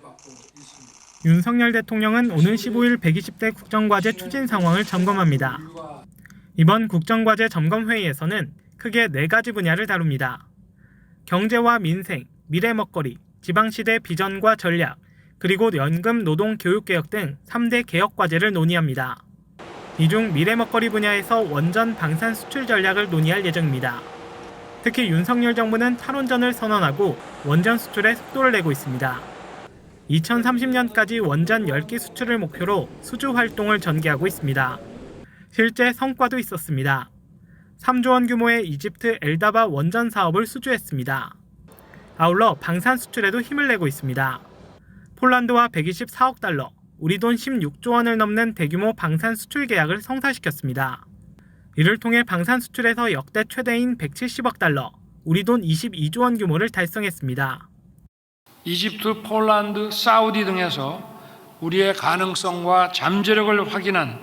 있습니다. 윤석열 대통령은 오는 15일 120대 국정과제 추진 상황을 점검합니다. 이번 국정과제 점검 회의에서는 크게 네 가지 분야를 다룹니다. 경제와 민생, 미래 먹거리, 지방시대 비전과 전략, 그리고 연금 노동 교육 개혁 등 3대 개혁 과제를 논의합니다. 이 중 미래 먹거리 분야에서 원전 방산 수출 전략을 논의할 예정입니다. 특히 윤석열 정부는 탈원전을 선언하고 원전 수출에 속도를 내고 있습니다. 2030년까지 원전 10기 수출을 목표로 수주 활동을 전개하고 있습니다. 실제 성과도 있었습니다. 3조 원 규모의 이집트 엘다바 원전 사업을 수주했습니다. 아울러 방산 수출에도 힘을 내고 있습니다. 폴란드와 124억 달러, 우리 돈 16조 원을 넘는 대규모 방산 수출 계약을 성사시켰습니다. 이를 통해 방산 수출에서 역대 최대인 170억 달러, 우리 돈 22조 원 규모를 달성했습니다. 이집트, 폴란드, 사우디 등에서 우리의 가능성과 잠재력을 확인한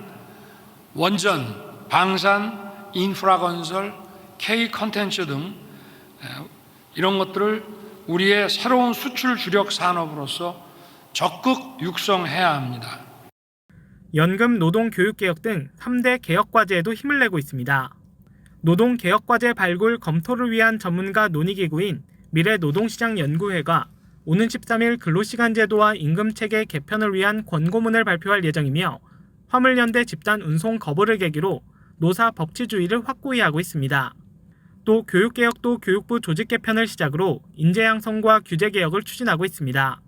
원전, 방산, 인프라 건설, K 컨텐츠 등 에, 이런 것들을 우리의 새로운 수출 주력 산업으로서 적극 육성해야 합니다. 연금 노동 교육 개혁 등 3대 개혁 과제에도 힘을 내고 있습니다. 노동 개혁 과제 발굴 검토를 위한 전문가 논의 기구인 미래 노동시장 연구회가 오는 13일 근로시간 제도와 임금 체계 개편을 위한 권고문을 발표할 예정이며 화물연대 집단 운송 거부를 계기로 노사 법치주의를 확고히 하고 있습니다. 또 교육개혁도 교육부 조직 개편을 시작으로 인재 양성과 규제 개혁을 추진하고 있습니다.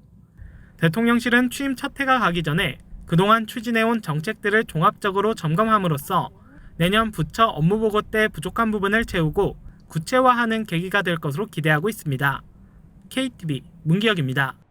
대통령실은 취임 첫 해가 가기 전에 그동안 추진해온 정책들을 종합적으로 점검함으로써 내년 부처 업무보고 때 부족한 부분을 채우고 구체화하는 계기가 될 것으로 기대하고 있습니다. KTV 문기혁입니다.